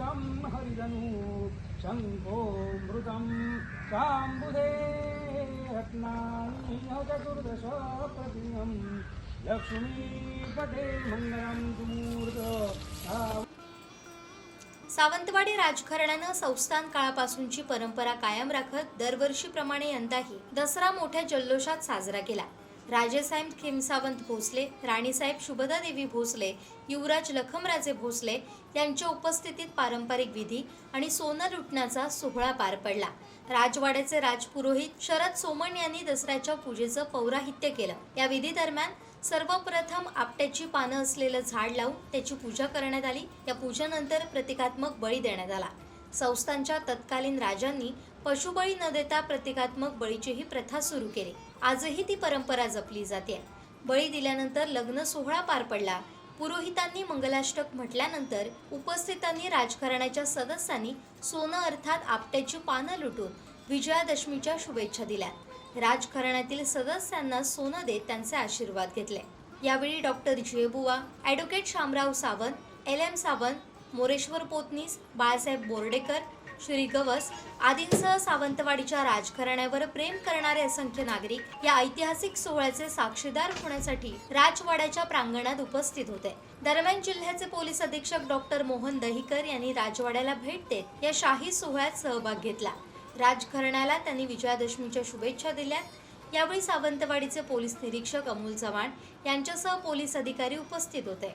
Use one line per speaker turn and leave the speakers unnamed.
शं हरिधनु शङ्खो मृतं शाम्बुधे रत्नानि चतुर्दश प्रतिमं लक्ष्मीपते मङ्गलं सुमूर्त
सावंतवाडी राजघराण्यानं संस्थान काळापासूनची परंपरा कायम राखत दरवर्षीप्रमाणे यंदाही दसरा मोठ्या जल्लोषात साजरा केला. राजेसाहेब खेमसावंत भोसले राणीसाहेब शुभदा देवी भोसले युवराज लखमराजे भोसले यांच्या उपस्थितीत पारंपरिक विधी आणि सोनं लुटण्याचा सोहळा पार पडला. राजवाड्याचे राजपुरोहित शरद सोमण यांनी दसऱ्याच्या पूजेचं पौराहित्य केलं. या विधी दरम्यान सर्वप्रथम आपट्याची पानं असलेलं झाड लावून त्याची पूजा करण्यात आली. या पूजेनंतर प्रतिकात्मक बळी देण्यात आला. संस्थांच्या तत्कालीन राजांनी पशुबळी न देता प्रतिकात्मक बळीचीही प्रथा सुरू केली. आजही ती परंपरा जपली जाते. बळी दिल्यानंतर लग्न सोहळा पार पडला. पुरोहितांनी मंगलाष्टक म्हटल्यानंतर उपस्थितांनी राजघराण्याच्या सदस्यांनी सोनं अर्थात आपट्याची पानं लुटून विजयादशमीच्या शुभेच्छा दिल्या. राजघराण्यातील सदस्यांना सोनं देत त्यांचे आशीर्वाद घेतले. यावेळी doctor जियबुवा advocate Shamrao Sawant L M Sawant Moreshwar Potnis Balasaheb Bordekar Shri Gawas आदींसह सावंतवाडीच्या राजघराण्यावर प्रेम करणारे असंख्य नागरिक या ऐतिहासिक सोहळ्याचे साक्षीदार होण्यासाठी राजवाड्याच्या प्रांगणात उपस्थित होते. दरम्यान जिल्ह्याचे पोलीस अधीक्षक डॉक्टर मोहन दहिकर यांनी राजवाड्याला भेट देत या शाही सोहळ्यात सहभाग घेतला. राजघराण्याला त्यांनी विजयादशमीच्या शुभेच्छा दिल्या. यावेळी सावंतवाडीचे पोलीस निरीक्षक अमोल चव्हाण यांच्यासह पोलीस अधिकारी उपस्थित होते.